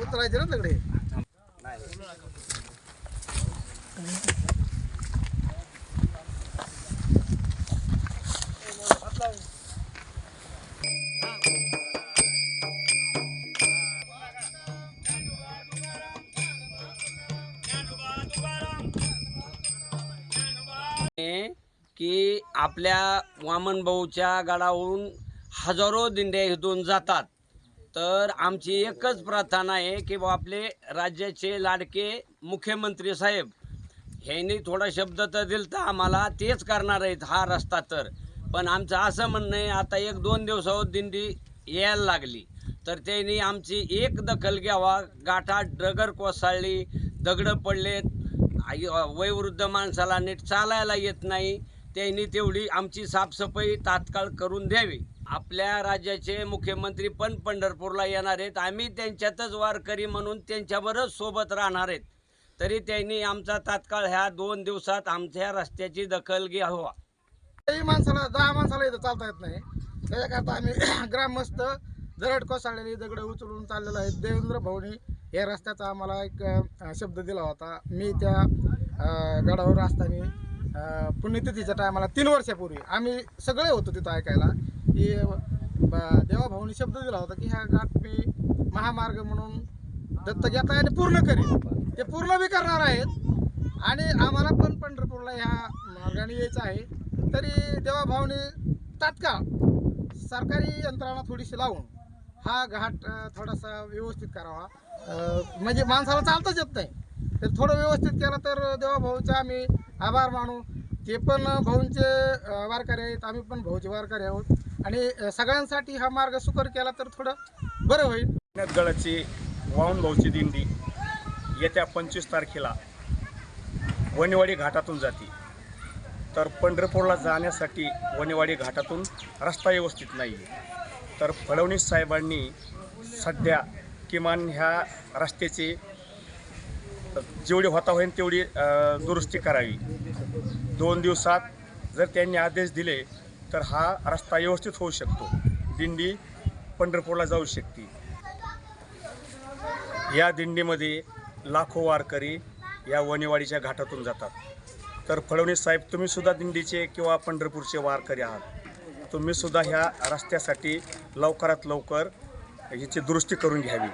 उतरायचे ना तिकडे की आपल्या वामन भाऊच्या गडावरून हजारो दिंड्या इथून जातात. तर आमची एकच प्रार्थना आहे की बा आपले राज्याचे लाडके मुख्यमंत्री साहेब ह्यांनी थोडा शब्द तर दिलता आम्हाला तेच करणार आहेत हा रस्ता तर. पण आमचं असं म्हणणं आहे आता एक दोन दिवसावर दिंडी यायला लागली. तर त्यांनी आमची एक दखल घ्यावा. गाठा डगर कोसळली दगडं पडलेत. आई वयोवृद्ध माणसाला नीट चालायला येत नाही. त्यांनी तेवढी आमची साफसफाई तात्काळ करून द्यावी. आपल्या राज्याचे मुख्यमंत्री पण पंढरपूरला येणार आहेत. आम्ही त्यांच्यातच वारकरी म्हणून त्यांच्याबरोबर सोबत राहणार आहेत. तरी त्यांनी आमचा तात्काळ ह्या दोन दिवसात आमच्या रस्त्याची दखल घ्यावा. काही माणसाला दहा माणसाला इथं चालता येत नाही. त्याच्याकरता आम्ही ग्रामस्थ दरड कोसळलेली दगड उचलून चाललेलं आहे देवेंद्र भाऊनी या रस्त्याचा आम्हाला एक शब्द दिला होता. मी त्या गडावर असताना पुण्यतिथीच्या टायमाला तीन वर्षापूर्वी आम्ही सगळे होतो तिथं ऐकायला. म्हणजे, की ब- देवा शब्द दिला होता की ह्या घाट मी महामार्ग म्हणून दत्त घेत आहे आणि पूर्ण करेन. ते पूर्ण बी करणार आहेत. आणि आम्हाला पण पंढरपूरला ह्या मार्गाने यायचं आहे. तरी देवा भाऊने तात्काळ सरकारी यंत्रणा थोडीशी लावून हा घाट थोडासा व्यवस्थित करावा. म्हणजे माणसाला चालताच येत नाही. तर थोडं व्यवस्थित केलं तर देवा भाऊचे आम्ही आभार मानू. ते पण भाऊंचे वारकरी आहेत. आम्ही पण भाऊचे वारकरी आहोत. आणि सगळ्यांसाठी हा मार्ग सुकर केला तर थोडं बरं होईल. गडाची वाहून भाऊची दिंडी येत्या पंचवीस तारखेला वनेवाडी घाटातून जाते. तर पंढरपूरला जाण्यासाठी वनेवाडी घाटातून रस्ता व्यवस्थित नाही आहे तर फडणवीस साहेबांनी सध्या किमान ह्या रस्त्याची जेवढी होता होईल तेवढी दुरुस्ती करावी. दोन दिवसात जर त्यांनी आदेश दिले तर हा रस्ता व्यवस्थित होऊ शकतो. दिंडी पंढरपूरला जाऊ शकते. या दिंडीमध्ये लाखो वारकरी या वनेवाडीच्या घाटातून जातात. तर फडणवीस साहेब तुम्ही सुद्धा दिंडीचे किंवा पंढरपूरचे वारकरी आहात. तुम्ही सुद्धा ह्या रस्त्यासाठी लवकरात लवकर याची दुरुस्ती करून घ्यावी.